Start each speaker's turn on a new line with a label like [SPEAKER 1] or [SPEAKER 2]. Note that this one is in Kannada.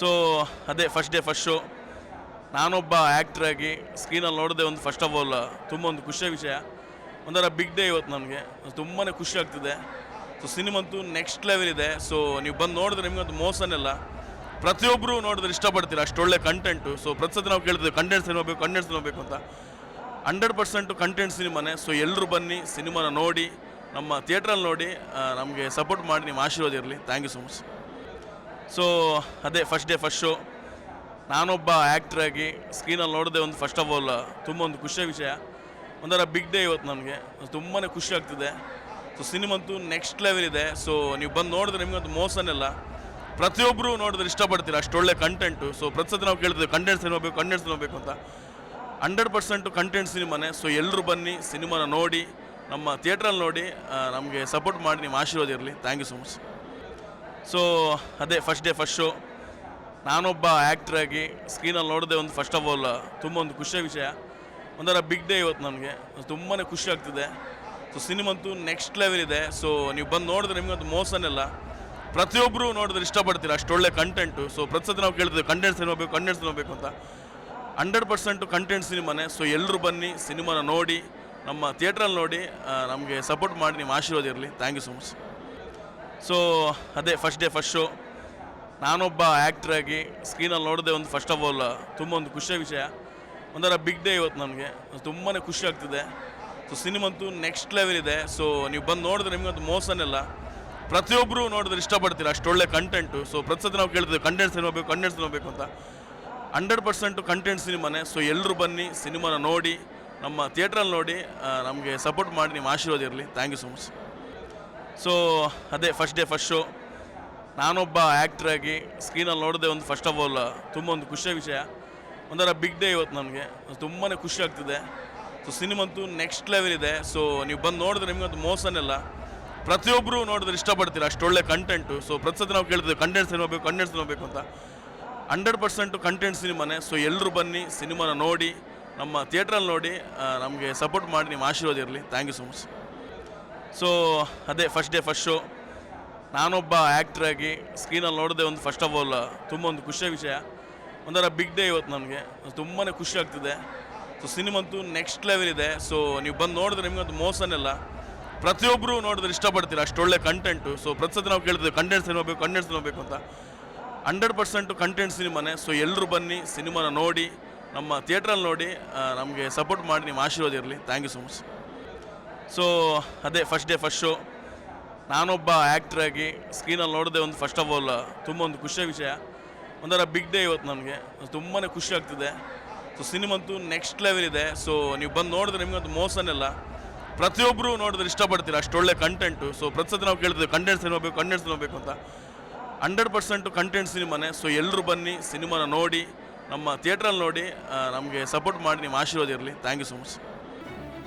[SPEAKER 1] ಸೊ ಅದೇ ಫಸ್ಟ್ ಡೇ ಫಸ್ಟ್ ಶೋ ನಾನೊಬ್ಬ ಆ್ಯಕ್ಟ್ರಾಗಿ ಸ್ಕ್ರೀನಲ್ಲಿ ನೋಡಿದೆ ಒಂದು ಫಸ್ಟ್ ಆಫ್ ಆಲ್ ತುಂಬ ಒಂದು ಖುಷಿಯ ವಿಷಯ. ಒಂಥರ ಬಿಗ್ ಡೇ ಇವತ್ತು ನನಗೆ ತುಂಬಾ ಖುಷಿ ಆಗ್ತಿದೆ. ಸೊ ಸಿನಿಮಂತೂ ನೆಕ್ಸ್ಟ್ ಲೆವೆಲ್ ಇದೆ. ಸೊ ನೀವು ಬಂದು ನೋಡಿದ್ರೆ ನಿಮಗಂತೂ ಮೋಸನೆಲ್ಲ ಪ್ರತಿಯೊಬ್ಬರು ನೋಡಿದ್ರೆ ಇಷ್ಟಪಡ್ತೀರ. ಅಷ್ಟೊಳ್ಳೆ ಕಂಟೆಂಟು ಸೊ ಪ್ರತಿ ನಾವು ಕೇಳ್ತೀವಿ ಕಂಟೆಂಟ್ ಸಿನಿಮಾ ಬೇಕು ಕಂಟೆಂಟ್ ಸಿನಿಮಾ ಬೇಕು ಅಂತ. ಹಂಡ್ರೆಡ್ ಪರ್ಸೆಂಟು ಕಂಟೆಂಟ್ ಸಿನಿಮಾನೇ. ಸೊ ಎಲ್ಲರೂ ಬನ್ನಿ ಸಿನಿಮಾನ ನೋಡಿ, ನಮ್ಮ ಥಿಯೇಟ್ರಲ್ಲಿ ನೋಡಿ ನಮಗೆ ಸಪೋರ್ಟ್ ಮಾಡಿ, ನಿಮ್ಮ ಆಶೀರ್ವಾದ ಇರಲಿ. Thank you so much so ಅದೇ ಫಸ್ಟ್ ಡೇ ಫಸ್ಟ್ ಶೋ ನಾನೊಬ್ಬ ಆ್ಯಕ್ಟ್ರ್ ಆಗಿ ಸ್ಕ್ರೀನಲ್ಲಿ ನೋಡಿದೆ ಒಂದು ಫಸ್ಟ್ ಆಫ್ ಆಲ್ ತುಂಬ ಒಂದು ಖುಷಿಯ ವಿಷಯ. ಒಂಥರ ಬಿಗ್ ಡೇ ಇವತ್ತು ನನಗೆ ತುಂಬಾ ಖುಷಿ ಆಗ್ತಿದೆ. ಸೊ ಸಿನಿಮಂತೂ ನೆಕ್ಸ್ಟ್ ಲೆವೆಲ್ ಇದೆ. ಸೊ ನೀವು ಬಂದು ನೋಡಿದ್ರೆ ನಿಮಗಂತೂ ಮೋಸನೆಲ್ಲ ಪ್ರತಿಯೊಬ್ಬರು ನೋಡಿದ್ರೆ ಅಷ್ಟು ಅಷ್ಟೊಳ್ಳೆ ಕಂಟೆಂಟು ಸೊ ಪ್ರತಿ ಸತಿ ನಾವು ಕೇಳ್ತೀವಿ ಕಂಟೆಂಟ್ ಸಿನಿಮಾ ಬೇಕು ಕಂಟೆಂಟ್ ಸಿನಿಮಾ ಬೇಕು ಅಂತ. ಹಂಡ್ರೆಡ್ ಪರ್ಸೆಂಟು ಕಂಟೆಂಟ್ ಸಿನಿಮಾನೇ ಸೊ ಎಲ್ಲರೂ ಬನ್ನಿ ಸಿನಿಮಾನ ನೋಡಿ, ನಮ್ಮ ಥಿಯೇಟ್ರಲ್ಲಿ ನೋಡಿ ನಮಗೆ ಸಪೋರ್ಟ್ ಮಾಡಿ, ನಿಮ್ಮ ಆಶೀರ್ವಾದ ಇರಲಿ. Thank you so much so ಅದೇ ಫಸ್ಟ್ ಡೇ ಫಸ್ಟ್ ಶೋ ನಾನೊಬ್ಬ ಆ್ಯಕ್ಟ್ರಾಗಿ ಸ್ಕ್ರೀನಲ್ಲಿ ನೋಡಿದೆ ಒಂದು ಫಸ್ಟ್ ಆಫ್ ಆಲ್ ತುಂಬ ಒಂದು ಖುಷಿಯ ವಿಷಯ. ಒಂಥರ ಬಿಗ್ ಡೇ ಇವತ್ತು ನನಗೆ ತುಂಬಾ ಖುಷಿ ಆಗ್ತಿದೆ. ಸೊ ಸಿನಿಮಂತೂ ನೆಕ್ಸ್ಟ್ ಲೆವೆಲ್ ಇದೆ. ಸೊ ನೀವು ಬಂದು ನೋಡಿದ್ರೆ ನಿಮಗಂತೂ ಮೋಸನೆಲ್ಲ ಪ್ರತಿಯೊಬ್ಬರು ನೋಡಿದ್ರೆ ಇಷ್ಟಪಡ್ತೀರ? ಅಷ್ಟೊಳ್ಳೆ ಕಂಟೆಂಟು ಸೊ ಪ್ರತಿ ಸತಿ ನಾವು ಕೇಳ್ತೀವಿ ಕಂಟೆಂಟ್ ಸಿನಿಮಾ ಬೇಕು ಕಂಟೆಂಟ್ ಸಿನಿಮಾ ಬೇಕು ಅಂತ. ಹಂಡ್ರೆಡ್ ಪರ್ಸೆಂಟು ಕಂಟೆಂಟ್ ಸಿನಿಮಾನೇ. ಸೊ ಎಲ್ಲರೂ ಬನ್ನಿ ಸಿನಿಮಾನ ನೋಡಿ, ನಮ್ಮ ಥಿಯೇಟ್ರಲ್ಲಿ ನೋಡಿ ನಮಗೆ ಸಪೋರ್ಟ್ ಮಾಡಿ, ನಿಮ್ಮ ಆಶೀರ್ವಾದ ಇರಲಿ. Thank you so much so ಅದೇ ಫಸ್ಟ್ ಡೇ ಫಸ್ಟ್ ಶೋ ನಾನೊಬ್ಬ ಆ್ಯಕ್ಟ್ರಾಗಿ ಸ್ಕ್ರೀನಲ್ಲಿ ನೋಡಿದೆ ಒಂದು ಫಸ್ಟ್ ಆಫ್ ಆಲ್ ತುಂಬ ಒಂದು ಖುಷಿಯ ವಿಷಯ. ಒಂಥರ ಬಿಗ್ ಡೇ ಇವತ್ತು ನನಗೆ ತುಂಬಾ ಖುಷಿ ಆಗ್ತಿದೆ. ಸೊ ಸಿನಿಮಂತೂ ನೆಕ್ಸ್ಟ್ ಲೆವೆಲ್ ಇದೆ. ಸೊ ನೀವು ಬಂದು ನೋಡಿದ್ರೆ ನಿಮಗಂತೂ ಮೋಸನೆಲ್ಲ ಪ್ರತಿಯೊಬ್ಬರು ನೋಡಿದ್ರೆ ಇಷ್ಟಪಡ್ತೀರ? ಅಷ್ಟೊಳ್ಳೆ ಕಂಟೆಂಟು ಸೊ ಪ್ರತಿಸತಿ ನಾವು ಕೇಳ್ತೀವಿ ಕಂಟೆಂಟ್ ಸಿನಿಮಾ ಬೇಕು ಕಂಟೆಂಟ್ ಸಿನಿಮಾ ಬೇಕು ಅಂತ. ಹಂಡ್ರೆಡ್ ಪರ್ಸೆಂಟು ಕಂಟೆಂಟ್ ಸಿನಿಮಾನೇ ಸೊ ಎಲ್ಲರೂ ಬನ್ನಿ ಸಿನಿಮಾನ ನೋಡಿ, ನಮ್ಮ ಥಿಯೇಟ್ರಲ್ಲಿ ನೋಡಿ ನಮಗೆ ಸಪೋರ್ಟ್ ಮಾಡಿ, ನಿಮ್ಮ ಆಶೀರ್ವಾದ ಇರಲಿ. Thank you so much so ಅದೇ ಫಸ್ಟ್ ಡೇ ಫಸ್ಟ್ ಶೋ ನಾನೊಬ್ಬ ಆ್ಯಕ್ಟ್ರಾಗಿ ಸ್ಕ್ರೀನಲ್ಲಿ ನೋಡಿದೆ ಒಂದು ಫಸ್ಟ್ ಆಫ್ ಆಲ್ ತುಂಬ ಒಂದು ಖುಷಿಯ ವಿಷಯ. ಒಂಥರ ಬಿಗ್ ಡೇ ಇವತ್ತು ನನಗೆ. ತುಂಬಾ ಖುಷಿ ಆಗ್ತಿದೆ. ಸೊ ಸಿನಿಮಂತೂ ನೆಕ್ಸ್ಟ್ ಲೆವೆಲ್ ಇದೆ. ಸೊ ನೀವು ಬಂದು ನೋಡಿದ್ರೆ ನಿಮಗಂತೂ ಮೋಸನೆಲ್ಲ ಪ್ರತಿಯೊಬ್ಬರು ನೋಡಿದ್ರೆ ಇಷ್ಟಪಡ್ತೀರ ಅಷ್ಟೊಳ್ಳೆ ಕಂಟೆಂಟು ಸೊ ಪ್ರತಿ ಸತಿ ನಾವು ಕೇಳ್ತೀವಿ ಕಂಟೆಂಟ್ ಸಿನಿಮಾ ಬೇಕು ಕಂಟೆಂಟ್ ಸಿನಿಮಾ ಬೇಕು ಅಂತ. ಹಂಡ್ರೆಡ್ ಪರ್ಸೆಂಟು ಕಂಟೆಂಟ್ ಸಿನಿಮಾನೇ ಸೊ ಎಲ್ಲರೂ ಬನ್ನಿ ಸಿನಿಮಾನ ನೋಡಿ, ನಮ್ಮ ಥಿಯೇಟ್ರಲ್ಲಿ ನೋಡಿ ನಮಗೆ ಸಪೋರ್ಟ್ ಮಾಡಿ, ನಿಮ್ಮ ಆಶೀರ್ವಾದ ಇರಲಿ. Thank you so much so ಅದೇ ಫಸ್ಟ್ ಡೇ ಫಸ್ಟ್ ಶೋ ನಾನೊಬ್ಬ ಆ್ಯಕ್ಟ್ರಾಗಿ ಸ್ಕ್ರೀನಲ್ಲಿ ನೋಡಿದೆ ಒಂದು ಫಸ್ಟ್ ಆಫ್ ಆಲ್ ತುಂಬ ಒಂದು ಖುಷಿಯ ವಿಷಯ. ಒಂಥರ ಬಿಗ್ ಡೇ ಇವತ್ತು ನನಗೆ ತುಂಬಾ ಖುಷಿ ಆಗ್ತಿದೆ. ಸೊ ಸಿನಿಮಂತೂ ನೆಕ್ಸ್ಟ್ ಲೆವೆಲ್ ಇದೆ. ಸೊ ನೀವು ಬಂದು ನೋಡಿದ್ರೆ ನಿಮಗಂತೂ ಮೋಸನೆಲ್ಲ ಪ್ರತಿಯೊಬ್ಬರು ನೋಡಿದ್ರೆ ಇಷ್ಟಪಡ್ತೀರ ಅಷ್ಟೊಳ್ಳೆ ಕಂಟೆಂಟು ಸೊ ಪ್ರತಿ ಸತಿ ನಾವು ಕೇಳ್ತೀವಿ ಕಂಟೆಂಟ್ ಸಿನಿಮಾ ಬೇಕು ಕಂಟೆಂಟ್ ಸಿನಿಮಾ ಬೇಕು ಅಂತ. ಹಂಡ್ರೆಡ್ ಪರ್ಸೆಂಟು ಕಂಟೆಂಟ್ ಸಿನಿಮಾನೇ. ಸೊ ಎಲ್ಲರೂ ಬನ್ನಿ ಸಿನಿಮಾನ ನೋಡಿ, ನಮ್ಮ ಥಿಯೇಟ್ರಲ್ಲಿ ನೋಡಿ ನಮಗೆ ಸಪೋರ್ಟ್ ಮಾಡಿ, ನಿಮ್ಮ ಆಶೀರ್ವಾದ ಇರಲಿ. Thank you so much so ಅದೇ ಫಸ್ಟ್ ಡೇ ಫಸ್ಟ್ ಶೋ ನಾನೊಬ್ಬ ಆ್ಯಕ್ಟ್ರ್ ಆಗಿ ಸ್ಕ್ರೀನಲ್ಲಿ ನೋಡಿದೆ ಒಂದು ಫಸ್ಟ್ ಆಫ್ ಆಲ್ ತುಂಬ ಒಂದು ಖುಷಿಯ ವಿಷಯ. ಒಂಥರ ಬಿಗ್ ಡೇ ಇವತ್ತು ನನಗೆ ತುಂಬಾ ಖುಷಿ ಆಗ್ತಿದೆ. ಸೊ ಸಿನಿಮಂತೂ ನೆಕ್ಸ್ಟ್ ಲೆವೆಲ್ ಇದೆ. ಸೊ ನೀವು ಬಂದು ನೋಡಿದ್ರೆ ನಿಮಗಂತೂ ಮೋಸನೆಲ್ಲ ಪ್ರತಿಯೊಬ್ಬರು ನೋಡಿದ್ರೆ ಅಷ್ಟು ಅಷ್ಟೊಳ್ಳೆ ಕಂಟೆಂಟು ಸೊ ಪ್ರತಿ ಸತಿ ನಾವು ಕೇಳ್ತೀವಿ ಕಂಟೆಂಟ್ ಸಿನಿಮಾ ಬೇಕು ಕಂಟೆಂಟ್ ಸಿನಿಮಾ ಬೇಕು ಅಂತ. ಹಂಡ್ರೆಡ್ ಪರ್ಸೆಂಟು ಕಂಟೆಂಟ್ ಸಿನಿಮಾನೇ. ಸೊ ಎಲ್ಲರೂ ಬನ್ನಿ, ಸಿನಿಮಾನ ನೋಡಿ, ನಮ್ಮ ಥಿಯೇಟ್ರಲ್ಲಿ ನೋಡಿ ನಮಗೆ ಸಪೋರ್ಟ್ ಮಾಡಿ, ನಿಮ್ಮ ಆಶೀರ್ವಾದ ಇರಲಿ. Thank you so much